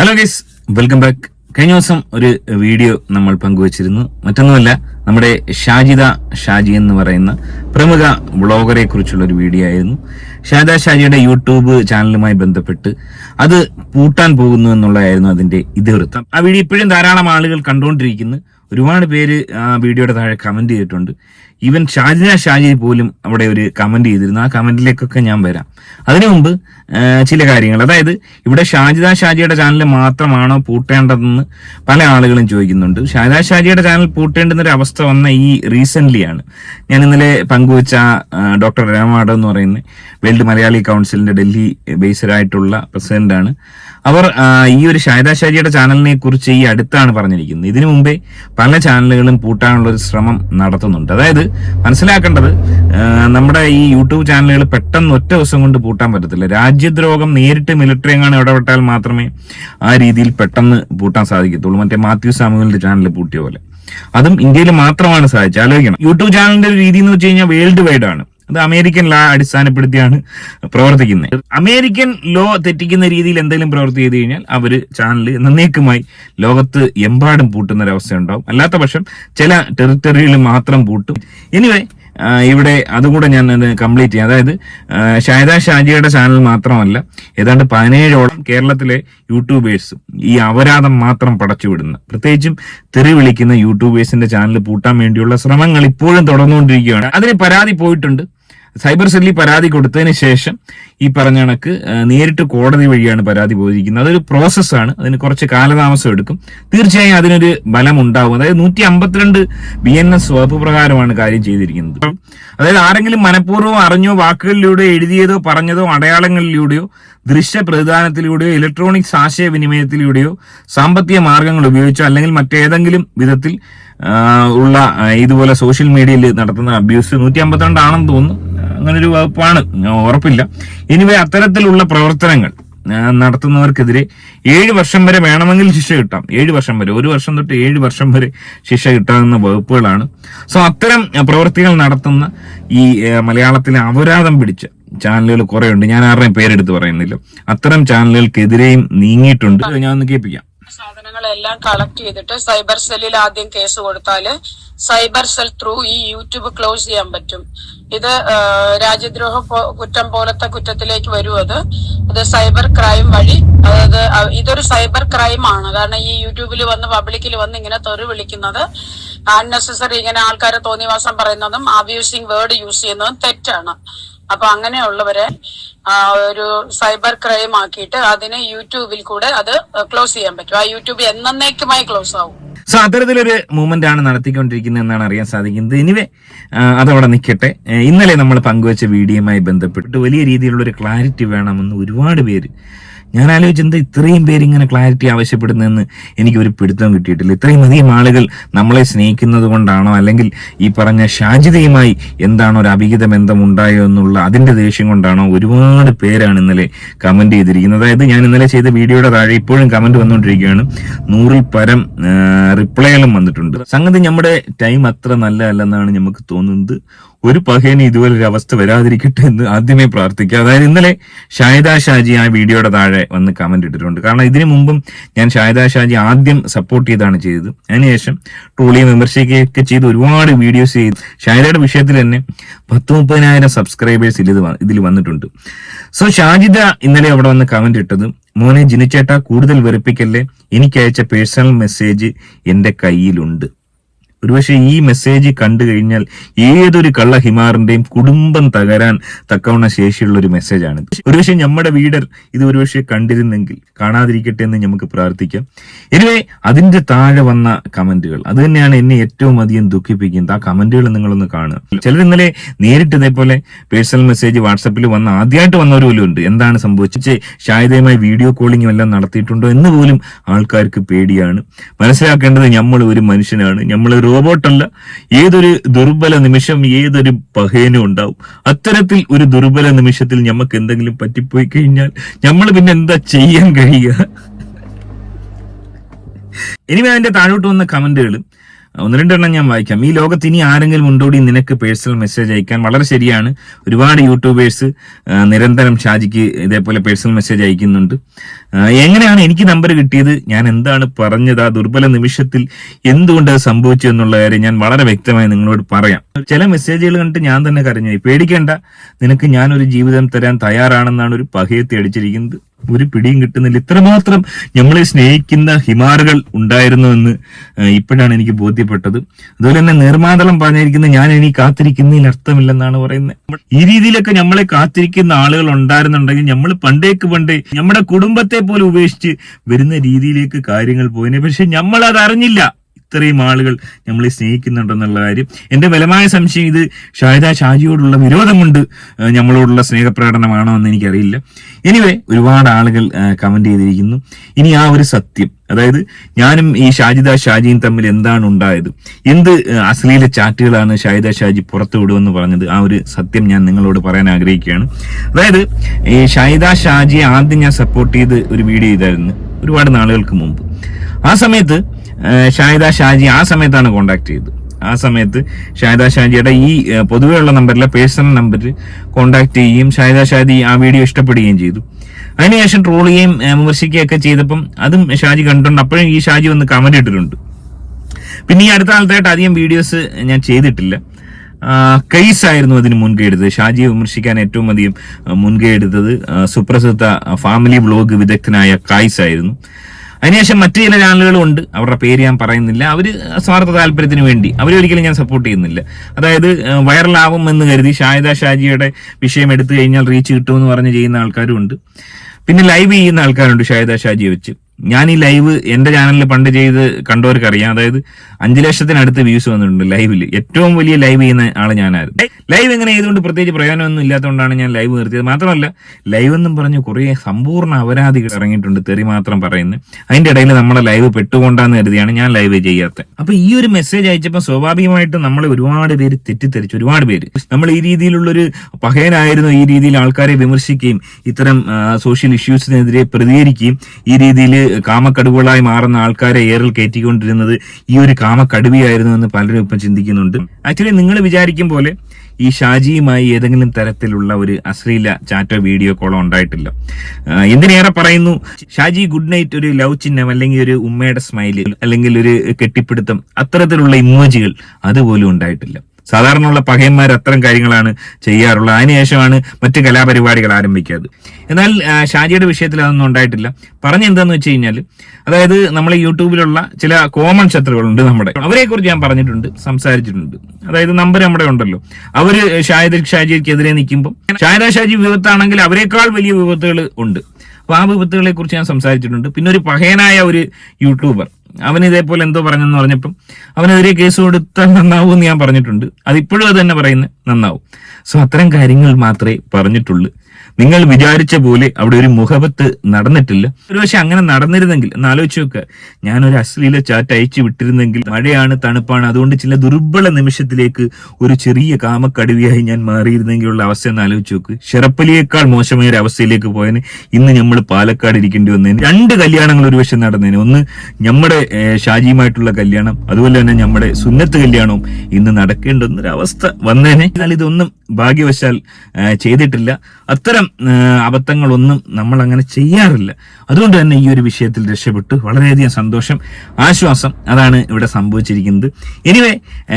Hello ഗീസ് welcome back കഴിഞ്ഞ ദിവസം ഒരു വീഡിയോ നമ്മൾ പങ്കുവച്ചിരുന്നു. മറ്റൊന്നുമല്ല നമ്മുടെ ഷാജിദ ഷാജി എന്ന് പറയുന്ന പ്രമുഖ ബ്ലോഗറെ കുറിച്ചുള്ള ഒരു വീഡിയോ ആയിരുന്നു. ഷാജിദ ഷാജിയുടെ യൂട്യൂബ് ചാനലുമായി ബന്ധപ്പെട്ട് അത് പൂട്ടാൻ പോകുന്നു എന്നുള്ളതായിരുന്നു അതിന്റെ ഇതിവൃത്തം. ആ വീഡിയോ ഇപ്പോഴും ധാരാളം ആളുകൾ കണ്ടുകൊണ്ടിരിക്കുന്നു. ഒരുപാട് പേര് ആ വീഡിയോയുടെ താഴെ കമന്റ് ചെയ്തിട്ടുണ്ട്. ഈവൻ ഷാജിന ഷാജി പോലും അവിടെ ഒരു കമന്റ് ചെയ്തിരുന്നു. ആ കമന്റിലേക്കൊക്കെ ഞാൻ വരാം. അതിനു മുമ്പ് ചില കാര്യങ്ങൾ. അതായത് ഇവിടെ ഷാജിദ ഷാജിയുടെ ചാനൽ മാത്രമാണോ പൂട്ടേണ്ടതെന്ന് പല ആളുകളും ചോദിക്കുന്നുണ്ട്. ഷാജിദ ഷാജിയുടെ ചാനൽ പൂട്ടേണ്ടുന്ന ഒരു അവസ്ഥ വന്ന ഈ റീസെന്റ് ആണ്. ഞാൻ ഇന്നലെ പങ്കുവച്ച ഡോക്ടർ രാമാടോ എന്ന് പറയുന്ന വേൾഡ് മലയാളി കൗൺസിലിന്റെ ഡൽഹി ബേസ്ഡ് ആയിട്ടുള്ള പ്രസിഡന്റ് ആണ്. അവർ ഈ ഒരു ഷാജിയുടെ ചാനലിനെ കുറിച്ച് ഈ അടുത്താണ് പറഞ്ഞിരിക്കുന്നത്. ഇതിനു മുമ്പേ പല ചാനലുകളും പൂട്ടാനുള്ള ഒരു ശ്രമം നടത്തുന്നുണ്ട്. അതായത് മനസ്സിലാക്കേണ്ടത് നമ്മുടെ ഈ യൂട്യൂബ് ചാനലുകൾ പെട്ടെന്ന് ഒറ്റ ദിവസം കൊണ്ട് പൂട്ടാൻ പറ്റത്തില്ല. രാജ്യദ്രോഹം നേരിട്ട് മിലിറ്ററി എങ്ങാനും ഇടപെട്ടാൽ മാത്രമേ ആ രീതിയിൽ പെട്ടെന്ന് പൂട്ടാൻ സാധിക്കത്തുള്ളൂ. മറ്റേ മാത്യു സാമുവലിന്റെ ചാനൽ പൂട്ടിയ പോലെ. അതും ഇന്ത്യയിൽ മാത്രമാണ് സാധിച്ചത്. ആലോചിക്കണം. യൂട്യൂബ് ചാനലിന്റെ ഒരു രീതി എന്ന് വെച്ച് കഴിഞ്ഞാൽ വേൾഡ് വൈഡ് ആണ്. അത് അമേരിക്കൻ ലാ അടിസ്ഥാനപ്പെടുത്തിയാണ് പ്രവർത്തിക്കുന്നത്. അമേരിക്കൻ ലോ തെറ്റിക്കുന്ന രീതിയിൽ എന്തെങ്കിലും പ്രവർത്തി ചെയ്ത് കഴിഞ്ഞാൽ അവർ ചാനൽ നന്നേക്കുമായി ലോകത്ത് എമ്പാടും പൂട്ടുന്ന ഒരവസ്ഥ ഉണ്ടാവും അല്ലാത്ത പക്ഷം ചില ടെറിട്ടറിയിൽ മാത്രം പൂട്ടും. എനിവേ ഇവിടെ അതുകൂടെ ഞാൻ കംപ്ലീറ്റ് ചെയ്യാം. അതായത് ഷായദ ഷാജിയുടെ ചാനൽ മാത്രമല്ല ഏതാണ്ട് പതിനേഴോളം കേരളത്തിലെ യൂട്യൂബേഴ്സ് ഈ അപരാധം മാത്രം പടച്ചുവിടുന്ന പ്രത്യേകിച്ചും തെറി വിളിക്കുന്ന യൂട്യൂബേഴ്സിന്റെ ചാനൽ പൂട്ടാൻ വേണ്ടിയുള്ള ശ്രമങ്ങൾ ഇപ്പോഴും തുടർന്നുകൊണ്ടിരിക്കുകയാണ്. അതിന് പരാതി പോയിട്ടുണ്ട്. സൈബർ സെല്ലിൽ പരാതി കൊടുത്തതിന് ശേഷം ഈ പറഞ്ഞ കണക്ക് നേരിട്ട് കോടതി വഴിയാണ് പരാതി പോയിരിക്കുന്നത്. അതൊരു പ്രോസസ്സാണ്. അതിന് കുറച്ച് കാലതാമസം എടുക്കും. തീർച്ചയായും അതിനൊരു ബലം ഉണ്ടാവും അതായത് നൂറ്റി അമ്പത്തിരണ്ട് ബി എൻ എസ് വകുപ്പ് പ്രകാരമാണ് കാര്യം ചെയ്തിരിക്കുന്നത്. അതായത് ആരെങ്കിലും മനഃപൂർവം അറിഞ്ഞോ വാക്കുകളിലൂടെ എഴുതിയതോ പറഞ്ഞതോ അടയാളങ്ങളിലൂടെയോ ദൃശ്യ പ്രതിദാനത്തിലൂടെയോ ഇലക്ട്രോണിക്സ് ആശയവിനിമയത്തിലൂടെയോ സാമ്പത്തിക മാർഗങ്ങൾ ഉപയോഗിച്ചോ അല്ലെങ്കിൽ മറ്റേതെങ്കിലും വിധത്തിൽ ഉള്ള ഇതുപോലെ സോഷ്യൽ മീഡിയയിൽ നടത്തുന്ന അബ്യൂസ് നൂറ്റി അമ്പത്തിരണ്ടാണെന്ന് തോന്നുന്നു. അങ്ങനെ ഒരു വകുപ്പാണ്. ഞാൻ ഉറപ്പില്ല. എനിവേ അത്തരത്തിലുള്ള പ്രവർത്തനങ്ങൾ നടത്തുന്നവർക്കെതിരെ ഏഴ് വർഷം വരെ വേണമെങ്കിൽ ശിക്ഷ കിട്ടാം. ഏഴ് വർഷം വരെ. ഒരു വർഷം തൊട്ട് ഏഴ് വർഷം വരെ ശിക്ഷ കിട്ടാവുന്ന വകുപ്പുകളാണ്. സോ അത്തരം പ്രവൃത്തികൾ നടത്തുന്ന ഈ മലയാളത്തിലെ അപരാധം പിടിച്ച ചാനലുകൾ കുറെ ഉണ്ട് ഞാൻ ആരുടെയും പേരെടുത്ത് പറയുന്നില്ല. അത്തരം ചാനലുകൾക്കെതിരെയും നീങ്ങിയിട്ടുണ്ട്. ഞാൻ ഒന്ന് കേൾപ്പിക്കാം. സാധനങ്ങളെല്ലാം കളക്ട് ചെയ്തിട്ട് സൈബർ സെല്ലിൽ ആദ്യം കേസ് കൊടുത്താൽ സൈബർ സെൽ ത്രൂ ഈ യൂട്യൂബ് ക്ലോസ് ചെയ്യാൻ പറ്റും. ഇത് രാജ്യദ്രോഹ കുറ്റം പോലത്തെ കുറ്റത്തിലേക്ക് വരും അത്. അത് സൈബർ ക്രൈം വഴി അതായത് ഇതൊരു സൈബർ ക്രൈം ആണ്. കാരണം ഈ യൂട്യൂബിൽ വന്ന് പബ്ലിക്കിൽ വന്ന് ഇങ്ങനെ തെറി വിളിക്കുന്നത് അൺനെസസറി ഇങ്ങനെ ആൾക്കാരെ തോന്നിവാസം പറയുന്നതും അബ്യൂസിങ് വേർഡ് യൂസ് ചെയ്യുന്നതും തെറ്റാണ്. അപ്പൊ അങ്ങനെയുള്ളവരെ ഒരു സൈബർ ക്രൈം ആക്കിയിട്ട് അതിനെ യൂട്യൂബിൽ കൂടെ അത് ക്ലോസ് ചെയ്യാൻ പറ്റും. ആ യൂട്യൂബ് എന്നേക്കുമായി ക്ലോസ് ആവും. സോ അത്തരത്തിലൊരു മൂവ്മെന്റ് ആണ് നടത്തിക്കൊണ്ടിരിക്കുന്നത് എന്നാണ് അറിയാൻ സാധിക്കുന്നത്. ഇനിവേ അതവിടെ നിൽക്കട്ടെ. ഇന്നലെ നമ്മൾ പങ്കുവച്ച വീഡിയോയുമായി ബന്ധപ്പെട്ട് വലിയ രീതിയിലുള്ള ഒരു ക്ലാരിറ്റി വേണമെന്ന് ഒരുപാട് പേര് ഞാൻ ആലോചിച്ചെന്താ ഇത്രയും പേര് ഇങ്ങനെ ക്ലാരിറ്റി ആവശ്യപ്പെടുന്നതെന്ന് എനിക്ക് ഒരു പിടുത്തം കിട്ടിയിട്ടില്ല. ഇത്രയും അധികം ആളുകൾ നമ്മളെ സ്നേഹിക്കുന്നത് കൊണ്ടാണോ? അല്ലെങ്കിൽ ഈ പറഞ്ഞ ഷാജിതയുമായി എന്താണോ ഒരു അഭിഹിത ബന്ധം ഉണ്ടായോ എന്നുള്ള അതിന്റെ ദേഷ്യം കൊണ്ടാണോ ഒരുപാട് പേരാണ് ഇന്നലെ കമന്റ് ചെയ്തിരിക്കുന്നത്. അതായത് ഞാൻ ഇന്നലെ ചെയ്ത വീഡിയോയുടെ താഴെ ഇപ്പോഴും കമന്റ് വന്നുകൊണ്ടിരിക്കുകയാണ്. നൂറിൽ പരം റിപ്ലൈകളും വന്നിട്ടുണ്ട്. സംഗതി നമ്മുടെ ടൈം അത്ര നല്ലതല്ലെന്നാണ് നമുക്ക് തോന്നുന്നത്. ഒരു പഹേന് ഇതുപോലെ ഒരു അവസ്ഥ വരാതിരിക്കട്ടെ എന്ന് ആദ്യമേ പ്രാർത്ഥിക്കുക. അതായത് ഇന്നലെ ഷാഹിദ ഷാജി ആ വീഡിയോയുടെ താഴെ വന്ന് കമന്റ് ഇട്ടിട്ടുണ്ട്. കാരണം ഇതിനു മുമ്പും ഞാൻ ഷാഹിദ ഷാജി ആദ്യം സപ്പോർട്ട് ചെയ്താണ് ചെയ്തത്. അതിനുശേഷം ട്രോളിയും വിമർശിക്കുകയൊക്കെ ചെയ്ത് ഒരുപാട് വീഡിയോസ് ചെയ്ത് ഷാഹിദയുടെ വിഷയത്തിൽ തന്നെ പത്ത് മുപ്പതിനായിരം സബ്സ്ക്രൈബേഴ്സ് ഇതിൽ ഇതിൽ വന്നിട്ടുണ്ട്. സോ ഷാജിദ ഇന്നലെ അവിടെ വന്ന് കമന്റ് ഇട്ടത് മോനെ ജിനിച്ചേട്ട കൂടുതൽ വെറുപ്പിക്കല്ലേ? എനിക്ക് അയച്ച പേഴ്സണൽ മെസ്സേജ് എന്റെ കയ്യിലുണ്ട്. ഒരുപക്ഷെ ഈ മെസ്സേജ് കണ്ടു കഴിഞ്ഞാൽ ഏതൊരു കള്ള ഹിമാറിന്റെയും കുടുംബം തകരാൻ തക്കവണ ശേഷിയുള്ള ഒരു മെസ്സേജാണ് ഒരുപക്ഷെ നമ്മുടെ വീടർ ഇത് ഒരുപക്ഷെ കണ്ടിരുന്നെങ്കിൽ കാണാതിരിക്കട്ടെ എന്ന് നമുക്ക് പ്രാർത്ഥിക്കാം. എനിവേ അതിന്റെ താഴെ വന്ന കമന്റുകൾ. അത് തന്നെയാണ് എന്നെ ഏറ്റവും അധികം ദുഃഖിപ്പിക്കുന്നത്. ആ കമന്റുകൾ നിങ്ങളൊന്ന് കാണുക. ചിലർ ഇന്നലെ നേരിട്ട് ഇതേപോലെ പേഴ്സണൽ മെസ്സേജ് വാട്സപ്പിൽ വന്ന ആദ്യമായിട്ട് വന്നവർ പോലും ഉണ്ട്. എന്താണ് സംഭവിച്ചത്? ശായതയുമായി വീഡിയോ കോളിംഗും എല്ലാം നടത്തിയിട്ടുണ്ടോ എന്ന് പോലും ആൾക്കാർക്ക് പേടിയാണ്. മനസ്സിലാക്കേണ്ടത് നമ്മൾ ഒരു മനുഷ്യനാണ്. നമ്മൾ റോബോട്ടല്ല ഏതൊരു ദുർബല നിമിഷം ഏതൊരു പഹേനും ഉണ്ടാവും. അത്തരത്തിൽ ഒരു ദുർബല നിമിഷത്തിൽ നമുക്ക് എന്തെങ്കിലും പറ്റിപ്പോയി കഴിഞ്ഞാൽ നമ്മൾ പിന്നെ എന്താ ചെയ്യാൻ കഴിയുക? ഇനി അതിന്റെ താഴോട്ട് വന്ന കമന്റുകൾ ഒന്ന് രണ്ടെണ്ണം ഞാൻ വായിക്കാം. ഈ ലോകത്ത് ഇനി ആരെങ്കിലും ഉണ്ടോടി നിനക്ക് പേഴ്സണൽ മെസ്സേജ് അയക്കാൻ? വളരെ ശരിയാണ്. ഒരുപാട് യൂട്യൂബേഴ്സ് നിരന്തരം ഷാജിക്ക് ഇതേപോലെ പേഴ്സണൽ മെസ്സേജ് അയക്കുന്നുണ്ട്. എങ്ങനെയാണ് എനിക്ക് നമ്പർ കിട്ടിയത്? ഞാൻ എന്താണ് പറഞ്ഞത്? ആ ദുർബല നിമിഷത്തിൽ എന്തുകൊണ്ട് അത് സംഭവിച്ചു എന്നുള്ള കാര്യം ഞാൻ വളരെ വ്യക്തമായി നിങ്ങളോട് പറയാം. ചില മെസ്സേജുകൾ കണ്ടിട്ട് ഞാൻ തന്നെ കരഞ്ഞു പേടിക്കേണ്ട. നിനക്ക് ഞാനൊരു ജീവിതം തരാൻ തയ്യാറാണെന്നാണ് ഒരു പഹയത്തി അടിച്ചിരിക്കുന്നത്. ഒരു പിടിയും കിട്ടുന്നില്ല. ഇത്രമാത്രം നമ്മളെ സ്നേഹിക്കുന്ന ഹിമാറുകൾ ഉണ്ടായിരുന്നു എന്ന് ഇപ്പോഴാണ് എനിക്ക് ബോധ്യപ്പെട്ടത്. അതുപോലെ തന്നെ നിർമാതളം പറഞ്ഞിരിക്കുന്ന ഞാൻ ഇനി കാത്തിരിക്കുന്നതിൽ അർത്ഥമില്ലെന്നാണ് പറയുന്നത്. ഈ രീതിയിലൊക്കെ നമ്മളെ കാത്തിരിക്കുന്ന ആളുകൾ ഉണ്ടായിരുന്നുണ്ടെങ്കിൽ നമ്മൾ പണ്ടേക്ക് പണ്ടേ നമ്മുടെ കുടുംബത്തെ പോലും ഉപേക്ഷിച്ച് വരുന്ന രീതിയിലേക്ക് കാര്യങ്ങൾ പോയിനെ. പക്ഷെ നമ്മൾ അത് അറിഞ്ഞില്ല. ഇത്രയും ആളുകൾ നമ്മളെ സ്നേഹിക്കുന്നുണ്ടെന്നുള്ള കാര്യം. എന്റെ ബലമായ സംശയം ഇത് ഷാഹിദ ഷാജിയോടുള്ള വിരോധം കൊണ്ട് നമ്മളോടുള്ള സ്നേഹപ്രകടനമാണോ എന്ന് എനിക്കറിയില്ല. എനിവേ ഒരുപാട് ആളുകൾ കമന്റ് ചെയ്തിരിക്കുന്നു. ഇനി ആ ഒരു സത്യം അതായത് ഞാനും ഈ ഷാജിദ ഷാജിയും തമ്മിൽ എന്താണ് ഉണ്ടായത്? എന്ത് അശ്ലീല ചാറ്റുകളാണ് ഷാഹിദ ഷാജി പുറത്തു വിടുമെന്ന് പറഞ്ഞത്? ആ ഒരു സത്യം ഞാൻ നിങ്ങളോട് പറയാൻ ആഗ്രഹിക്കുകയാണ്. അതായത് ഈ ഷാഹിദ ഷാജിയെ ആദ്യം ഞാൻ സപ്പോർട്ട് ചെയ്ത് ഒരു വീഡിയോ ചെയ്തായിരുന്നു ഒരുപാട് നാളുകൾക്ക് മുമ്പ്. ആ സമയത്ത് ഷാഹിദ ഷാജി ആ സമയത്താണ് കോണ്ടാക്ട് ചെയ്തത്. ആ സമയത്ത് ഷാഹിദ ഷാജിയുടെ ഈ പൊതുവെയുള്ള നമ്പറിലെ പേഴ്സണൽ നമ്പറിൽ കോണ്ടാക്ട് ചെയ്യുകയും ഷാഹിദ ഷാജി ആ വീഡിയോ ഇഷ്ടപ്പെടുകയും ചെയ്തു. അതിനുശേഷം ട്രോൾ ചെയ്യുകയും വിമർശിക്കുകയും വിമർശിക്കുകയൊക്കെ ചെയ്തപ്പം അതും ഷാജി കണ്ടിട്ടുണ്ട്. അപ്പോഴും ഈ ഷാജി വന്ന് കമന്റ് ഇട്ടിട്ടുണ്ട്. പിന്നെ ഈ അടുത്ത കാലത്തായിട്ട് അധികം വീഡിയോസ് ഞാൻ ചെയ്തിട്ടില്ല. കേസ് ആയിരുന്നു അതിന് മുൻകൈ എടുത്തത്. ഷാജിയെ വിമർശിക്കാൻ ഏറ്റവും അധികം മുൻകൈ എടുത്തത് സുപ്രസിദ്ധ ഫാമിലി ബ്ലോഗ് വിദഗ്ധനായ കായ്സ് ആയിരുന്നു. അതിനുശേഷം മറ്റു ചില ചാനലുകളും ഉണ്ട്. അവരുടെ പേര് ഞാൻ പറയുന്നില്ല. അവർ സ്വാർത്ഥ താല്പര്യത്തിന് വേണ്ടി. അവരെ ഒരിക്കലും ഞാൻ സപ്പോർട്ട് ചെയ്യുന്നില്ല. അതായത് വൈറലാവും എന്ന് കരുതി ഷാഹിദ ഷാജിയുടെ വിഷയം എടുത്തു കഴിഞ്ഞാൽ റീച്ച് കിട്ടുമെന്ന് പറഞ്ഞ് ചെയ്യുന്ന ആൾക്കാരും ഉണ്ട്. പിന്നെ ലൈവ് ചെയ്യുന്ന ആൾക്കാരുണ്ട് ഷാഹിദ ഷാജിയെ വെച്ച്. ഞാൻ ഈ ലൈവ് എന്റെ ചാനലിൽ പണ്ട് ചെയ്ത് കണ്ടവർക്ക് അറിയാം അതായത് അഞ്ചു ലക്ഷത്തിനടുത്ത് വ്യൂസ് വന്നിട്ടുണ്ട് ലൈവിൽ ഏറ്റവും വലിയ ലൈവ് ചെയ്യുന്ന ആൾ ഞാനായിരുന്നു. ലൈവ് എങ്ങനെ ചെയ്തുകൊണ്ട് പ്രത്യേകിച്ച് പ്രയോജനമൊന്നും ഇല്ലാത്തതുകൊണ്ടാണ് ഞാൻ ലൈവ് നിർത്തിയത്. മാത്രമല്ല ലൈവ് എന്നും പറഞ്ഞ് കുറെ സമ്പൂർണ അപരാധികൾ ഇറങ്ങിയിട്ടുണ്ട് തെറി മാത്രം പറയുന്നു. അതിന്റെ ഇടയിൽ നമ്മളെ ലൈവ് പെട്ടുകൊണ്ടാന്ന് കരുതിയാണ് ഞാൻ ലൈവ് ചെയ്യാത്തത്. അപ്പൊ ഈ ഒരു മെസ്സേജ് അയച്ചപ്പോൾ സ്വാഭാവികമായിട്ടും നമ്മളെ ഒരുപാട് പേര് തെറ്റിദ്ധരിച്ചു. ഒരുപാട് പേര്. നമ്മൾ ഈ രീതിയിലുള്ളൊരു പകയനായിരുന്നു ഈ രീതിയിൽ ആൾക്കാരെ വിമർശിക്കുകയും ഇത്തരം സോഷ്യൽ ഇഷ്യൂസിനെതിരെ പ്രതികരിക്കുകയും ഈ രീതിയിൽ കാമക്കടുവുകളായി മാറുന്ന ആൾക്കാരെ ഏറിൽ കയറ്റിക്കൊണ്ടിരുന്നത് ഈ ഒരു കാമക്കടുവയായിരുന്നു എന്ന് പലരും ഇപ്പം ചിന്തിക്കുന്നുണ്ട്. ആക്ച്വലി നിങ്ങൾ വിചാരിക്കും പോലെ ഈ ഷാജിയുമായി ഏതെങ്കിലും തരത്തിലുള്ള ഒരു അശ്ലീല ചാറ്റോ വീഡിയോ കോളോ ഉണ്ടായിട്ടില്ല. എന്തിനേറെ പറയുന്നു? ഷാജി ഗുഡ് നൈറ്റ് ഒരു ലവ് ചിഹ്നം അല്ലെങ്കിൽ ഒരു ഉമ്മയുടെ സ്മൈൽ അല്ലെങ്കിൽ ഒരു കെട്ടിപ്പിടുത്തം അത്തരത്തിലുള്ള ഇമോജികൾ അതുപോലും ഉണ്ടായിട്ടില്ല. സാധാരണ ഉള്ള പകയന്മാർ അത്തരം കാര്യങ്ങളാണ് ചെയ്യാറുള്ളത്. അതിനുശേഷമാണ് മറ്റ് കലാപരിപാടികൾ ആരംഭിക്കാറ് എന്നാൽ ഷാജിയുടെ വിഷയത്തിൽ അതൊന്നും ഉണ്ടായിട്ടില്ല. പറഞ്ഞ എന്താന്ന് വെച്ച് കഴിഞ്ഞാൽ അതായത് നമ്മൾ യൂട്യൂബിലുള്ള ചില കോമൺ ശത്രുക്കളുണ്ട് നമ്മുടെ. അവരെ കുറിച്ച് ഞാൻ പറഞ്ഞിട്ടുണ്ട് സംസാരിച്ചിട്ടുണ്ട്. അതായത് നമ്പർ നമ്മുടെ ഉണ്ടല്ലോ. അവർ ഷാഹിദ് ഷാജിക്കെതിരെ നിൽക്കുമ്പോൾ ഷാഹിദ ഷാജി വിപത്താണെങ്കിൽ അവരെക്കാൾ വലിയ വിപത്തുകൾ ഉണ്ട്. അപ്പൊ ആ വിപത്തുകളെ കുറിച്ച് ഞാൻ സംസാരിച്ചിട്ടുണ്ട്. പിന്നെ ഒരു പഹയനായ ഒരു യൂട്യൂബർ. അവൻ ഇതേപോലെ എന്തോ പറഞ്ഞെന്ന് പറഞ്ഞപ്പം അവനെതിരെ കേസ് കൊടുത്താൽ നന്നാവും എന്ന് ഞാൻ പറഞ്ഞിട്ടുണ്ട്. അതിപ്പോഴും അത് തന്നെ പറയുന്നത് നന്നാവും. സോ അത്തരം കാര്യങ്ങൾ മാത്രമേ പറഞ്ഞിട്ടുള്ളൂ. നിങ്ങൾ വിചാരിച്ച പോലെ അവിടെ ഒരു മുഖപത്ത് നടന്നിട്ടില്ല. ഒരുപക്ഷെ അങ്ങനെ നടന്നിരുന്നെങ്കിൽ എന്നാലോചിച്ച് നോക്കുക ഞാനൊരു അശ്ലീല ചാറ്റ് അയച്ചു വിട്ടിരുന്നെങ്കിൽ മഴയാണ് തണുപ്പാണ് അതുകൊണ്ട് ചില ദുർബല നിമിഷത്തിലേക്ക് ഒരു ചെറിയ കാമക്കടുവിയായി ഞാൻ മാറിയിരുന്നെങ്കിലുള്ള അവസ്ഥ എന്ന് ആലോചിച്ച് നോക്ക്. ഷെറപ്പലിയേക്കാൾ മോശമായ ഒരു അവസ്ഥയിലേക്ക് പോയതിന് ഇന്ന് നമ്മൾ പാലക്കാട് ഇരിക്കേണ്ടി വന്നതിന് രണ്ട് കല്യാണങ്ങൾ ഒരു പക്ഷെ നടന്നതിന് ഒന്ന് നമ്മുടെ ഷാജിയുമായിട്ടുള്ള കല്യാണം അതുപോലെ തന്നെ നമ്മുടെ സുന്നത്ത് കല്യാണവും ഇന്ന് നടക്കേണ്ടുന്നൊരവസ്ഥ വന്നേനെ. എന്നാൽ ഇതൊന്നും ഭാഗ്യവശാൽ ചെയ്തിട്ടില്ല. അത്തരം അബദ്ധങ്ങളൊന്നും നമ്മൾ അങ്ങനെ ചെയ്യാറില്ല. അതുകൊണ്ട് തന്നെ ഈ ഒരു വിഷയത്തിൽ രക്ഷപ്പെട്ടു. വളരെയധികം സന്തോഷം ആശ്വാസം അതാണ് ഇവിടെ സംഭവിച്ചിരിക്കുന്നത്. എനിവേ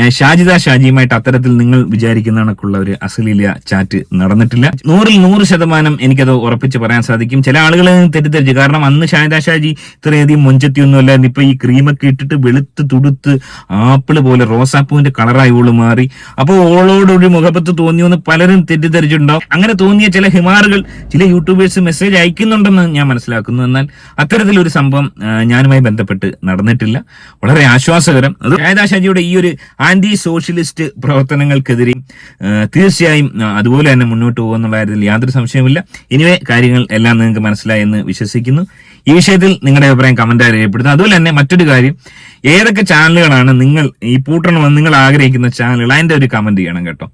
ഷാജിദ ഷാജിയുമായിട്ട് അത്തരത്തിൽ നിങ്ങൾ വിചാരിക്കുന്ന കണക്കുള്ള ഒരു അസലീല ചാറ്റ് നടന്നിട്ടില്ല. നൂറിൽ നൂറ് ശതമാനം എനിക്കത് ഉറപ്പിച്ച് പറയാൻ സാധിക്കും. ചില ആളുകൾ തെറ്റിദ്ധരിച്ചു. കാരണം അന്ന് ഷാജിദ ഷാജി ഇത്രയധികം മുഞ്ചത്തിയൊന്നും അല്ലായിരുന്നു. ഇപ്പൊ ഈ ക്രീമൊക്കെ ഇട്ടിട്ട് വെളുത്ത് തുടുത്ത് ആപ്പിൾ പോലെ റോസാപ്പൂവിന്റെ കളറായി ഓൾ മാറി. അപ്പോൾ ഓളോടൊരു മുഖപത്ത് തോന്നിയെന്ന് പലരും തെറ്റിദ്ധരിച്ചിട്ടുണ്ടാവും. അങ്ങനെ തോന്നിയ ചില ഹിമാറുകൾ ചില യൂട്യൂബേഴ്സ് മെസ്സേജ് അയക്കുന്നുണ്ടെന്ന് ഞാൻ മനസ്സിലാക്കുന്നു. എന്നാൽ അത്തരത്തിലൊരു സംഭവം ഞാനുമായി ബന്ധപ്പെട്ട് നടന്നിട്ടില്ല. വളരെ ആശ്വാസകരം. അത് ഷാഹിദ ഈ ഒരു ആന്റി സോഷ്യലിസ്റ്റ് പ്രവർത്തനങ്ങൾക്കെതിരെയും തീർച്ചയായും അതുപോലെ തന്നെ മുന്നോട്ട് പോകുന്നുള്ള കാര്യത്തിൽ യാതൊരു സംശയവുമില്ല. ഇനിവേ കാര്യങ്ങൾ എല്ലാം നിങ്ങൾക്ക് മനസ്സിലായി എന്ന് വിശ്വസിക്കുന്നു. ഈ വിഷയത്തിൽ നിങ്ങളുടെ അഭിപ്രായം കമന്റായി രേഖപ്പെടുത്തുക. അതുപോലെ തന്നെ മറ്റൊരു കാര്യം ഏതൊക്കെ ചാനലുകളാണ് നിങ്ങൾ ഈ പൂട്ടണമെന്ന് നിങ്ങൾ ആഗ്രഹിക്കുന്ന ചാനലുകൾ അതിന്റെ ഒരു കമന്റ് ചെയ്യണം കേട്ടോ.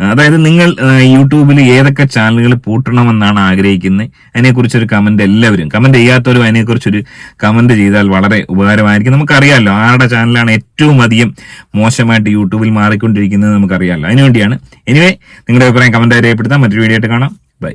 അതായത് നിങ്ങൾ യൂട്യൂബിൽ ഏതൊക്കെ ചാനലുകൾ പൂട്ടണമെന്നാണ് ആഗ്രഹിക്കുന്നത് അതിനെക്കുറിച്ചൊരു കമന്റ് എല്ലാവരും കമന്റ് ചെയ്യാത്തവരും അതിനെക്കുറിച്ചൊരു കമന്റ് ചെയ്താൽ വളരെ ഉപകാരമായിരിക്കും. നമുക്കറിയാമല്ലോ ആരുടെ ചാനലാണ് ഏറ്റവും അധികം മോശമായിട്ട് യൂട്യൂബിൽ മാറിക്കൊണ്ടിരിക്കുന്നത് നമുക്കറിയാമല്ലോ അതിനുവേണ്ടിയാണ്. എനിവേ നിങ്ങളുടെ അഭിപ്രായം കമന്റ് രേഖപ്പെടുത്താം. മറ്റൊരു വീഡിയോ ആയിട്ട് കാണാം. ബൈ